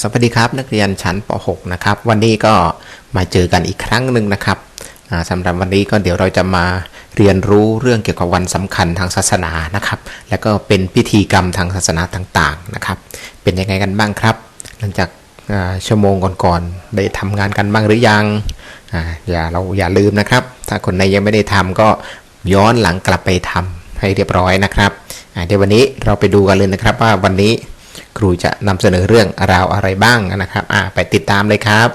สวัสดีครับนักเรียนชั้นป .6 นะครับ วันนี้ก็มาเจอกันอีกครั้งหนึ่งนะครับสำหรับวันนี้ก็เดี๋ยวเราจะมาเรียนรู้เรื่องเกี่ยวกับวันสำคัญทางศาสนานะครับ แล้วก็เป็นพิธีกรรมทางศาสนาต่างๆนะครับ เป็นยังไงกันบ้างครับ หลังจากชั่วโมงก่อนๆได้ทำงานกันบ้างหรือยังออย่าเราอย่าลืมนะครับ ถ้าคนไหนยังไม่ได้ทำก็ย้อนหลังกลับไปทำให้เรียบร้อยนะครับเดี๋ยววันนี้เราไปดูกันเลยนะครับว่าวันนี้ ครูจะนำเสนอเรื่องราวอะไรบ้างนะครับอ่าไปติดตามเลยครับ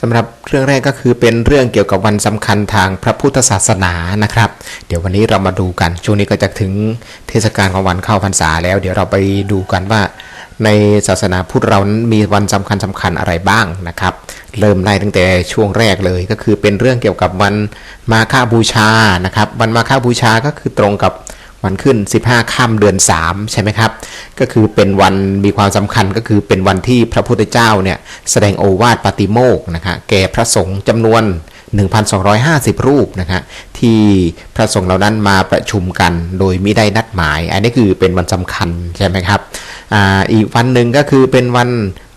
สำหรับเรื่องแรกก็คือเป็นเรื่องเกี่ยวกับวันสำคัญทางพระพุทธศาสนานะครับ เดี๋ยววันนี้เรามาดูกัน ช่วงนี้ก็จะถึงเทศกาลของวันเข้าพรรษาแล้ว เดี๋ยวเราไปดูกันว่า ในศาสนาพุทธเรานั้นมีวันสำคัญสำคัญอะไรบ้างนะครับ เริ่มไล่ตั้งแต่ช่วงแรกเลยก็คือเป็นเรื่องเกี่ยวกับวันมาฆบูชานะครับ วันมาฆบูชาก็คือตรงกับ วันขึ้น 15ค่ำเดือน 3 ใช่ไหมครับ ก็คือเป็นวันมีความสำคัญก็คือเป็นวันที่พระพุทธเจ้าเนี่ยแสดงโอวาทปาติโมกนะคะแก่พระสงฆ์จำนวน 1,250 รูปนะคะที่พระสงฆ์เหล่านั้นมาประชุมกันโดยมิได้นัดหมาย อันนี้คือเป็นวันสำคัญใช่ไหมครับออีกวันหนึ่งก็คือเป็นวัน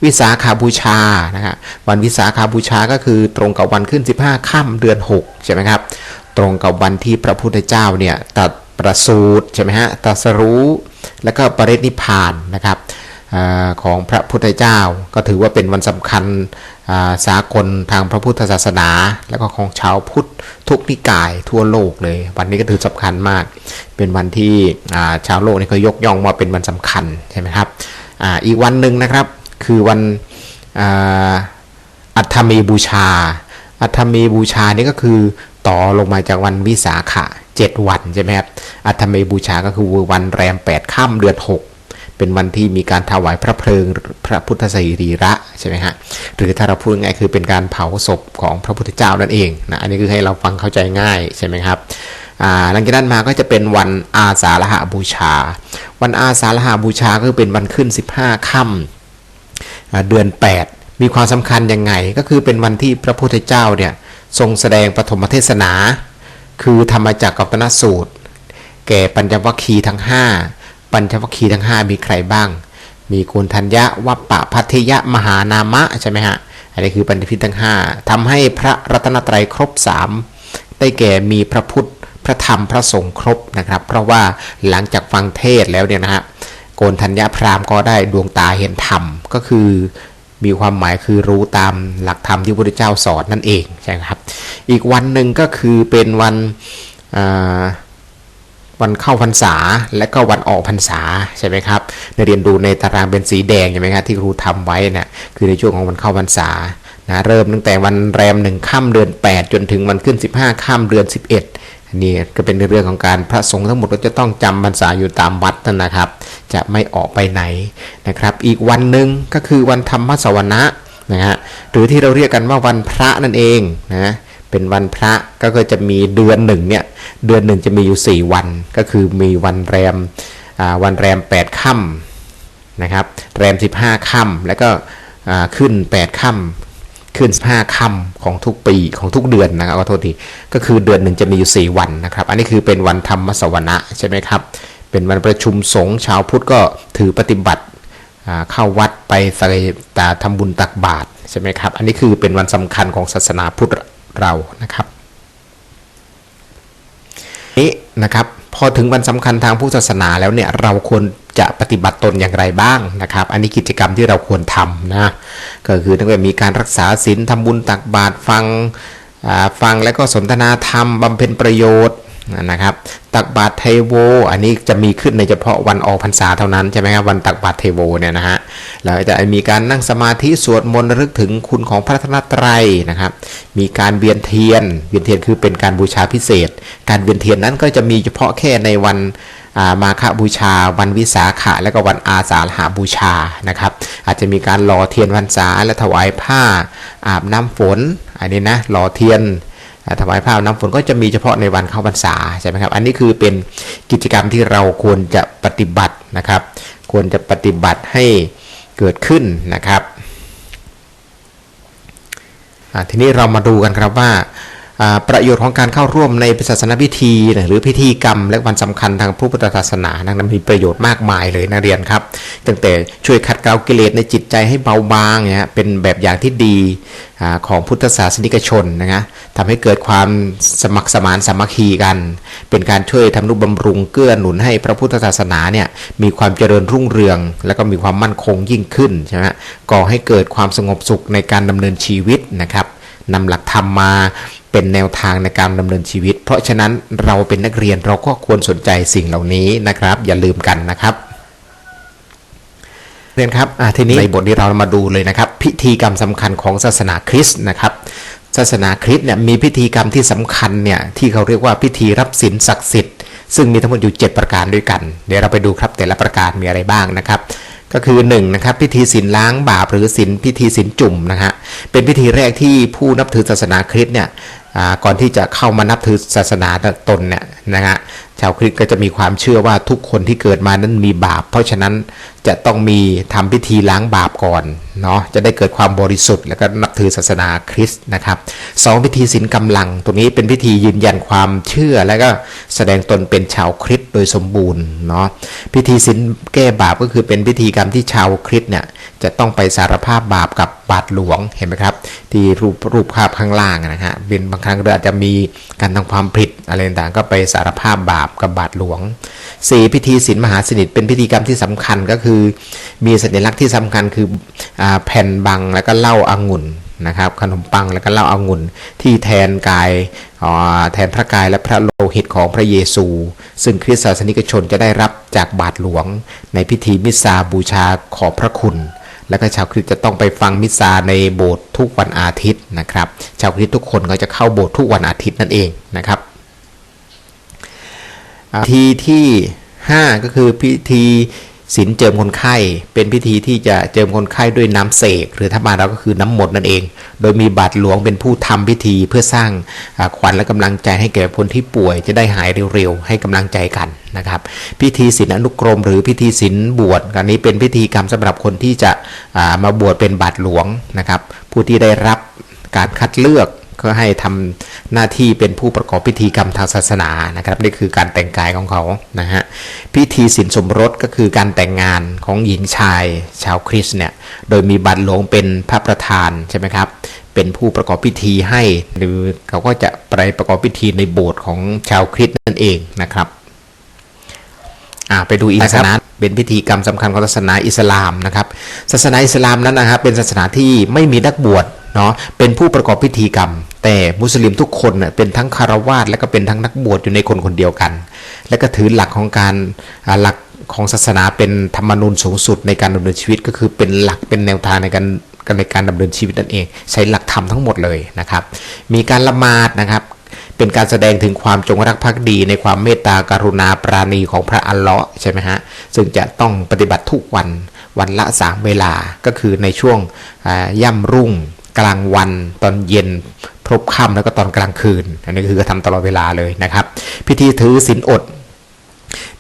วิสาขาบูชานะฮะวันวิสาขาบูชาก็คือตรงกับวันขึ้น 15 ค่ำเดือน 6 ใช่ไหมครับ ตรงกับวันที่พระพุทธเจ้าเนี่ยตรัส ประสูติใช่ไหมฮะตรัสรู้ แล้วก็ปรินิพานนะครับอของพระพุทธเจ้าก็ถือว่าเป็นวันสำคัญสากลทางพระพุทธศาสนา แล้วก็ของชาวพุทธทุกนิกายทั่วโลกเลย วันนี้ก็ถือสำคัญมาก เป็นวันที่าชาวโลกนี่เขายกย่องว่าเป็นวันสำคัญใช่ไหมครับออีกวันหนึ่งนะครับคือวันอัฐมีบูชาอัฐมีบูชานี่ก็คือ ต่อลงมาจากวันวิสาขะเจ็ดวันใช่ไหมครับอัฐมบูชาก็คือวันแรม 8ค่ำเดือน 6 เป็นวันที่มีการถวายพระเพลิงพระพุทธสรีระใช่ไหมฮะหรือถ้าเราพูดง่ายคือเป็นการเผาศพของพระพุทธเจ้านั่นเองนะอันนี้คือให้เราฟังเข้าใจง่ายใช่ไหมครับอ่าหลังจากนั้นมาก็จะเป็นวันอาสาฬหบูชา วันอาสาฬหบูชาก็คือเป็นวันขึ้น 15ค่ำอ่าเดือน 8 มีความสำคัญยังไงก็คือเป็นวันที่พระพุทธเจ้าเนี่ย ทรงแสดงปฐมเทศนา คือธรรมจักรกับตนสูตร แก่ปัญจวัคคีย์ทั้ง 5 ปัญจวัคคีย์ทั้ง 5 มีใครบ้าง มีกุณทัญญะวัปปะพัทยะมหานามะใช่ไหมฮะอันนี้คือปัญจพิทั้ง 5ทำให้พระรัตนตรัยครบ 3 ได้แก่มีพระพุทธพระธรรมพระสงฆ์ครบนะครับ เพราะว่าหลังจากฟังเทศแล้วเนี่ยนะฮะโกนธัญญาพรามก็ได้ดวงตาเห็นธรรมก็คือ มีความหมายคือรู้ตามหลักธรรมที่พระพุทธเจ้าสอนนั่นเองใช่ไหมครับ อีกวันหนึ่งก็คือเป็นวันวันเข้าพรรษาและก็วันออกพรรษาใช่ไหมครับในเรียนดูในตารางเป็นสีแดงใช่ไหมครับที่ครูทำไว้นี่ยคือในช่วงของวันเข้าพรรษานะเริ่มตั้งแต่วันแรมหนึ่งค่ำเดือน 8 จนถึงวันขึ้น 15 ค่ำเดือน 11อั นนี้ก็เป็นเรื่องของการพระสงฆ์ทั้งหมดก็จะต้องจำพรรษาอยู่ตามวัดนั่นนะครับ จะไม่ออกไปไหนนะครับ อีกวันหนึ่งก็คือวันธรรมสวนะนะฮะหรือที่เราเรียกกันว่าวันพระนั่นเองนะเป็นวันพระก็คือจะมีเดือนหนึ่งเนี่ยเดือนหนึ่งจะมีอยู่ 4 วัน ก็คือมีวันแรมวันแรม 8ค่ำนะครับแรม 15ค่ำแล้วก็ขึ้น 8ค่ำ ขึ้น15ค่ำของทุกปีของทุกเดือนนะครับขอโทษทีก็คือเดือนหนึ่งจะมีอยู่ 4 วันนะครับ อันนี้คือเป็นวันธรรมสวนะใช่ไหมครับ เป็นวันประชุมสงฆ์ชาวพุทธก็ถือปฏิบัติเข้าวัดไปใส่ตาทำบุญตักบาตรใช่ไหมครับ อันนี้คือเป็นวันสำคัญของศาสนาพุทธเรานะครับนี้นะครับ พอถึงวันสำคัญทางพุทธศาสนาแล้วเนี่ยเราควรจะปฏิบัติตนอย่างไรบ้างนะครับ อันนี้กิจกรรมที่เราควรทำนะก็คือตั้งแต่มีการรักษาศีลทำบุญตักบาตรฟังฟังแล้วก็สนทนาธรรมบำเพ็ญประโยชน์ นะครับตักบาตรเทโว อันนี้จะมีขึ้นในเฉพาะวันออกพรรษาเท่านั้นใช่ไหมครับวันตักบาตรเทโวเนี่ยนะฮะแล้วจะมีการนั่งสมาธิสวดมนต์รึกถึงคุณของพระรัตนตรัยนะครับ มีการเวียนเทียน เวียนเทียนคือเป็นการบูชาพิเศษ การเวียนเทียนนั้นก็จะมีเฉพาะแค่ในวันามาฆบูชา วันวิสาขะและก็วันอาสาฬหาบูชานะครับ อาจจะมีการหล่อเทียนพรรษาและถวายผ้าอาบน้ำฝน อันนี้นะหล่อเทียน ถวายผ้าน้ำฝนก็จะมีเฉพาะในวันเข้าพรรษาใช่ไหมครับ อันนี้คือเป็นกิจกรรมที่เราควรจะปฏิบัตินะครับ ควรจะปฏิบัติให้เกิดขึ้นนะครับทีนี้เรามาดูกันครับว่า ประโยชน์ของการเข้าร่วมในศาสนพิธีนะหรือพิธีกรรม และวันสำคัญทางพระพุทธศาสนานะมีประโยชน์มากมายเลยนักเรียนครับ ตั้งแต่ช่วยขัดเกลากิเลสในจิตใจให้เบาบางเนี่ยเป็นแบบอย่างที่ดีอของพุทธศาสนิกชนนะฮะทำให้เกิดความสมัครสมานสามัคคีกัน เป็นการช่วยทำนุบำรุงเกื้อหนุนให้พระพุทธศาสนาเนี่ยมีความเจริญรุ่งเรือง และก็มีความมั่นคงยิ่งขึ้นใช่ไหมก่อให้เกิดความสงบสุขในการดำเนินชีวิตนะครับนำหลักธรรมมา เป็นแนวทางในการดำเนินชีวิต เพราะฉะนั้นเราเป็นนักเรียนเราก็ควรสนใจสิ่งเหล่านี้นะครับ อย่าลืมกันนะครับเรียนครับอะทีนี้ในบทนี้เรามาดูเลยนะครับ พิธีกรรมสำคัญของศาสนาคริสต์นะครับ ศาสนาคริสต์เนี่ยมีพิธีกรรมที่สำคัญเนี่ยที่เขาเรียกว่าพิธีรับศีลศักดิ์สิทธิ์ซึ่งมีทั้งหมดอยู่ 7 ประการด้วยกัน เดี๋ยวเราไปดูครับแต่ละประการมีอะไรบ้างนะครับ ก็คือ1นะครับพิธีศีลล้างบาปหรือศีลพิธีศีลจุ่มนะฮะเป็นพิธีแรกที่ผู้นับถือศาสนาคริสต์เนี่ย ก่อนที่จะเข้ามานับถือศาสนาตนเนี่ยนะฮะชาวคริสต์ก็จะมีความเชื่อว่าทุกคนที่เกิดมานั้นมีบาป เพราะฉะนั้นจะต้องมีทำพิธีล้างบาปก่อนเนาะจะได้เกิดความบริสุทธิ์แล้วก็นับถือศาสนาคริสต์นะครับสองพิธีศีลกำลังตรงนี้เป็นพิธียืนยันความเชื่อ แล้วก็แสดงตนเป็นชาวคริสต์โดยสมบูรณ์เนาะพิธีศีลแก้บาปก็คือเป็นพิธีกรรมที่ชาวคริสต์เนี่ย จะต้องไปสารภาพบาปกับบาทหลวงเห็นไหมครับ ที่รูปรูปภาพข้างล่างนะฮะเป็นบางครั้งเราอาจจะมีการทำความผิดอะไรต่างๆก็ไปสารภาพบาปกับบาทหลวงสี่พิธีศีลมหาสนิทเป็นพิธีกรรมที่สำคัญก็คือ มีสัญลักษณ์ที่สำคัญคืออแผ่นบังแล้วก็เหล้าอางุ่นนะครับขนมปังแล้วก็เหล้าอางุ่นที่แทนกายาแทนพระกายและพระโลหิตของพระเยซู ซึ่งคริสตศาสนิกชนจะได้รับจากบาทหลวง ในพิธีมิสซาบูชาขอบพระคุณ แล้วก็ชาวคริสต์จะต้องไปฟังมิสซาในโบสถ์ทุกวันอาทิตย์นะครับ ชาวคริสต์ทุกคนก็จะเข้าโบสถ์ทุกวันอาทิตย์นั่นเองนะครับอ่าพิธีที่ 5 ก็คือพิธี ศีลเจิมคนไข้เป็นพิธีที่จะเจิมคนไข้ด้วยน้ำเสกหรือถ้ามาเราก็คือน้ำมนต์นั่นเอง โดยมีบาทหลวงเป็นผู้ทำพิธีเพื่อสร้างขวัญและกำลังใจให้แก่คนที่ป่วยจะได้หายเร็วๆให้กำลังใจกันนะครับ พิธีศีลอนุกรม หรือพิธีศีลบวชอันนี้เป็นพิธีกรรมสำหรับคนที่จะามาบวชเป็นบาทหลวงนะครับ ผู้ที่ได้รับการคัดเลือก ก็ให้ทำหน้าที่เป็นผู้ประกอบพิธีกรรมทางศาสนานะครับนี่คือการแต่งกายของเขานะฮะพิธีสินสมรสก็คือการแต่งงานของหญิงชายชาวคริสเนี่ยโดยมีบัตรหลวงเป็นพระประธานใช่ไหมครับเป็นผู้ประกอบพิธีให้หรือเขาก็จะไปประกอบพิธีในโบสถ์ของชาวคริสต์นั่นเองนะครับไปดูอีกศาสนาเป็นพิธีกรรมสำคัญของศาสนาอิสลามนะครับ ศาสนาอิสลามนั้นนะครับเป็นศาสนาที่ไม่มีนักบวช เนาะเป็นผู้ประกอบพิธีกรรม แต่มุสลิมทุกคนเน่ยเป็นทั้งคารวาสและก็เป็นทั้งนักบวชอยู่ในคนคนเดียวกัน และก็ถือหลักของการหลักของศาสนาเป็นธรรมนูญสูงสุดในการดำเนินชีวิตก็คือเป็นหลักเป็นแนวทางในการในการดำเนินชีวิตนั่นเอง ใช้หลักธรรมทั้งหมดเลยนะครับ มีการละหมาดนะครับ เป็นการแสดงถึงความจงรักภักดี ในความเมตตากรุณาปราณีของพระอัลเลาะห์ใช่ไหมฮะซึ่งจะต้องปฏิบัติทุกวันวันละสามเวลาก็คือในช่วงอ่าย่ำรุ่ง กลางวันตอนเย็นพรบค่ำแล้วก็ตอนกลางคืน อันนี้คือทำตลอดเวลาเลยนะครับ พิธีถือศีลอด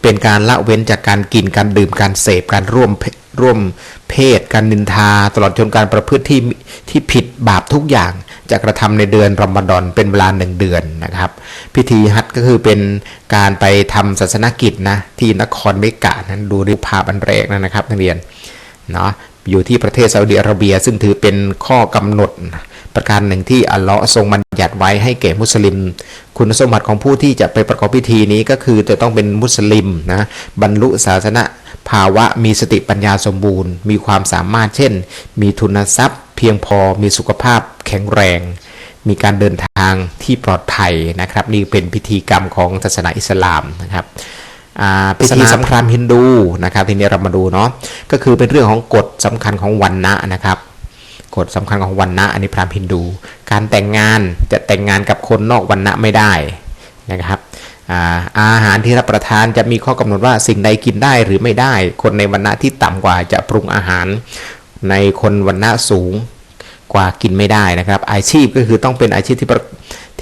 เป็นการละเว้นจากการกินการดื่มการเสพการร่วมเพร่วมเพศ การนินทา ตลอดจนการประพฤติที่ที่ผิดบาปทุกอย่างจะกระทำในเดือนรอมฎอนเป็นเวลาหนึ่งเดือนนะครับ พิธีฮัจญ์ก็คือเป็นการไปทำศาสนกิจนะที่นครเมกะนั้นดูรูปภาพอันแรกนะนะครับนักเรียนเนาะ อยู่ที่ประเทศซาอุดิอาระเบีย ซึ่งถือเป็นข้อกำหนดประการหนึ่งที่อัลเลาะห์ทรงบัญญัติไว้ให้แก่มุสลิม คุณสมบัติของผู้ที่จะไปประกอบพิธีนี้ก็คือจะต้องเป็นมุสลิมนะบรรลุศาสนาภาวะมีสติปัญญาสมบูรณ์ มีความสามารถเช่น มีทุนทรัพย์ เพียงพอมีสุขภาพแข็งแรง มีการเดินทางที่ปลอดภัยนะครับ นี่เป็นพิธีกรรมของศาสนาอิสลามนะครับ พิธีสำคัญฮินดูนะครับทีนี้เรามาดูเนาะก็คือเป็นเรื่องของกฎสำคัญของวันนะนะครับกฎสำคัญของวันนะอันนี้พราหมณ์ฮินดู การแต่งงานจะแต่งงานกับคนนอกวันนะไม่ได้นะครับอ่าอาหารที่รับประทานจะมีข้อกำหนดว่าสิ่งใดกินได้หรือไม่ได้ คนในวันนะที่ต่ำกว่าจะปรุงอาหาร ในคนวันนะสูงกว่ากินไม่ได้นะครับ อาชีพก็คือต้องเป็นอาชีพที่ประ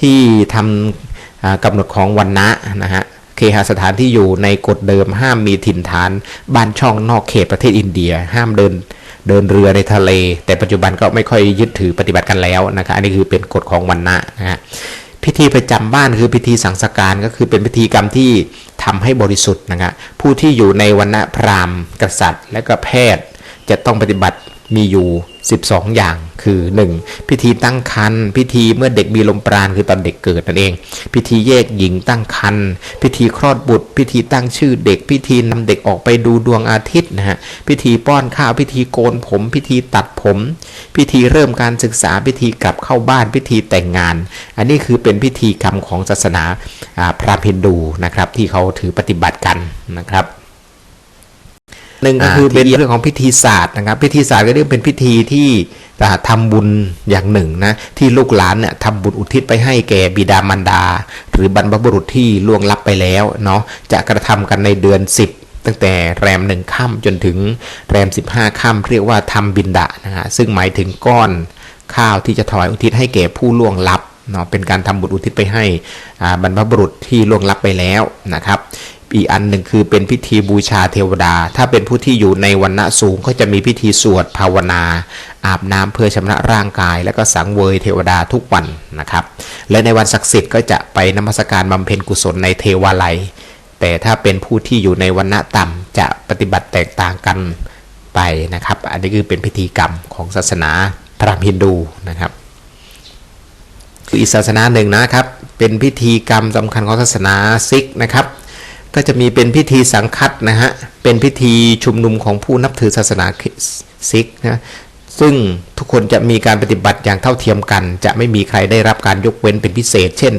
ที่ทำอ่ากำหนดของวันนะนะฮะ เคหสถานที่อยู่ในกฎเดิมห้ามมีถิ่นฐานบ้านช่องนอกเขตประเทศอินเดีย ห้ามเดินเดินเรือในทะเล แต่ปัจจุบันก็ไม่ค่อยยึดถือปฏิบัติกันแล้วนะครับอันนี้คือเป็นกฎของวันนะนะฮะพิธีประจำบ้านคือพิธีสังสการก็คือเป็นพิธีกรรมที่ทำให้บริสุทธิ์นะครับผู้ที่อยู่ในวรรณะพราหมณ์ กษัตริย์ และก็แพทย์ จะต้องปฏิบัติ มีอยู่ 12 อย่างคือ 1. พิธีตั้งครรภ์พิธีเมื่อเด็กมีลมปราณคือตอนเด็กเกิดนั่นเอง พิธีแยกหญิงตั้งครรภ์พิธีคลอดบุตร พิธีตั้งชื่อเด็ก พิธีนำเด็กออกไปดูดวงอาทิตย์นะฮะพิธีป้อนข้าวพิธีโกนผม พิธีตัดผม พิธีเริ่มการศึกษาพิธีกลับเข้าบ้านพิธีแต่งงาน อันนี้คือเป็นพิธีกรรมของศาสนาพราหมณ์ฮินดูนะครับที่เขาถือปฏิบัติกันนะครับ หนึ่งก็คือเป็นเรื่องของพิธีศาสตร์นะครับ พิธีศาสตร์ก็เรียกเป็นพิธีที่อ่าทำบุญอย่างหนึ่งนะที่ลูกหลานเนี่ยทำบุญอุทิศไปให้แก่บิดามารดา หรือบรรพบุรุษที่ล่วงลับไปแล้วเนาะจะกระทำกันในเดือน 10ตั้งแต่แรมหนึ่งค่ำจนถึงแรม 15ค่ำเรียกว่าทำบินดานะฮะซึ่งหมายถึงก้อนข้าวที่จะถวายอุทิศให้แก่ผู้ล่วงลับเนาะเป็นการทำบุญอุทิศไปให้อ่าบรรพบุรุษที่ล่วงลับไปแล้วนะครับ อีกอันหนึ่งคือเป็นพิธีบูชาเทวดา ถ้าเป็นผู้ที่อยู่ในวันณะสูงก็จะมีพิธีสวดภาวนา อาบน้ำเพื่อชำระร่างกาย และก็สังเวยเทวดาทุกวันนะครับ และในวันศักดิ์สิทธิ์ก็จะไปนมัสการบำเพ็ญกุศลในเทวาลัย แต่ถ้าเป็นผู้ที่อยู่ในวันณะต่ำจะปฏิบัติแตกต่างกันไปนะครับ อันนี้คือเป็นพิธีกรรมของศาสนาพราหมณ์ฮินดูนะครับอีกศาสนาหนึ่งนะครับ เป็นพิธีกรรมสำคัญของศาสนาซิกนะครับ ก็จะมีเป็นพิธีสังคัตนะฮะ เป็นพิธีชุมนุมของผู้นับถือศาสนาซิกนะซึ่งทุกคนจะมีการปฏิบัติอย่างเท่าเทียมกัน จะไม่มีใครได้รับการยกเว้นเป็นพิเศษ เช่น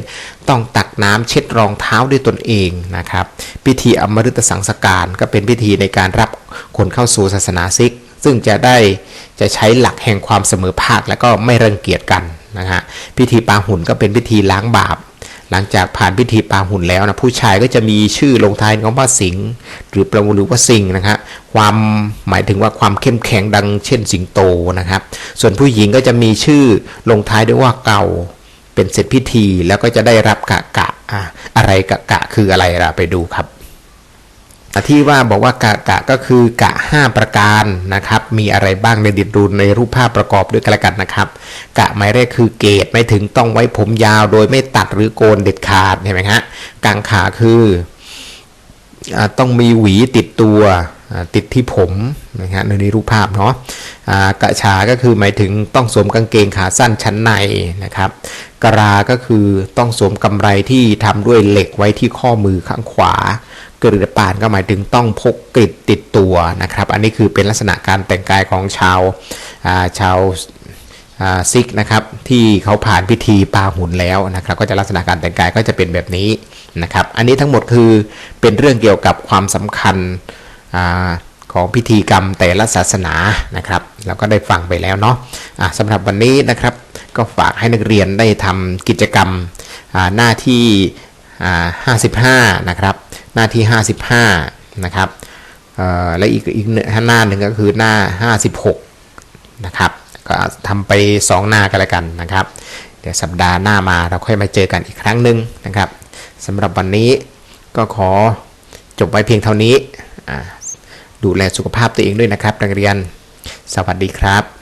ต้องตักน้ำเช็ดรองเท้าด้วยตนเองนะครับ พิธีอมฤตสังสการก็เป็นพิธีในการรับคนเข้าสู่ศาสนาซิก ซึ่งจะได้จะใช้หลักแห่งความเสมอภาคและก็ไม่รังเกียจกันนะฮะพิธีปาหุ่นก็เป็นพิธีล้างบาป หลังจากผ่านพิธีปาหุ่นแล้วนะผู้ชายก็จะมีชื่อลงท้ายของว่าสิงห์หรือประมูลหรือว่าสิงห์นะครับความหมายถึงว่าความเข้มแข็งดังเช่นสิงโตนะครับ ส่วนผู้หญิงก็จะมีชื่อลงท้ายด้วยว่าเก่าเป็นเสร็จพิธีแล้วก็จะได้รับกะกะอะอะไรกะกะคืออะไรล่ะไปดูครับ ที่ว่าบอกว่ากะกะก็คือกะ 5 ประการนะครับ มีอะไรบ้างในดิดดูในรูปภาพประกอบด้วยกันละกันนะครับ กะหมายแรกคือเกตไม่ถึงต้องไว้ผมยาวโดยไม่ตัดหรือโกนเด็ดขาดเห็นไหมฮะกางขาคืออต้องมีหวีติดตัวติดที่ผมนะฮะในรูปภาพเนาะอ่ากะชาก็คือหมายถึงต้องสวมกางเกงขาสั้นชั้นในนะครับ กราก็คือต้องสวมกำไรที่ทำด้วยเหล็กไว้ที่ข้อมือข้างขวา กริดปานก็หมายถึงต้องพกกริดติดตัวนะครับ อันนี้คือเป็นลักษณะการแต่งกายของชาวาชาวาซิกนะครับที่เขาผ่านพิธีปาหุ่นแล้วนะครับ ก็จะลักษณะการแต่งกายก็จะเป็นแบบนี้นะครับ อันนี้ทั้งหมดคือเป็นเรื่องเกี่ยวกับความสำคัญอของพิธีกรรมแต่ละศาสนานะครับเราก็ได้ฟังไปแล้วเนาะะสำหรับวันนี้นะครับ ก็ฝากให้นักเรียนได้ทำกิจกรรมหน้าที่อ่า55 นะครับ หน้าที่ 55 นะครับและอีกอีกหน้าหนึ่งก็คือหน้า 56 นะครับ ก็ทำไป 2 หน้ากันแล้วกันนะครับ เดี๋ยวสัปดาห์หน้ามาเราค่อยมาเจอกันอีกครั้งหนึ่งนะครับสำหรับวันนี้ก็ขอจบไว้เพียงเท่านี้ ดูแลสุขภาพตัวเองด้วยนะครับนักเรียน สวัสดีครับ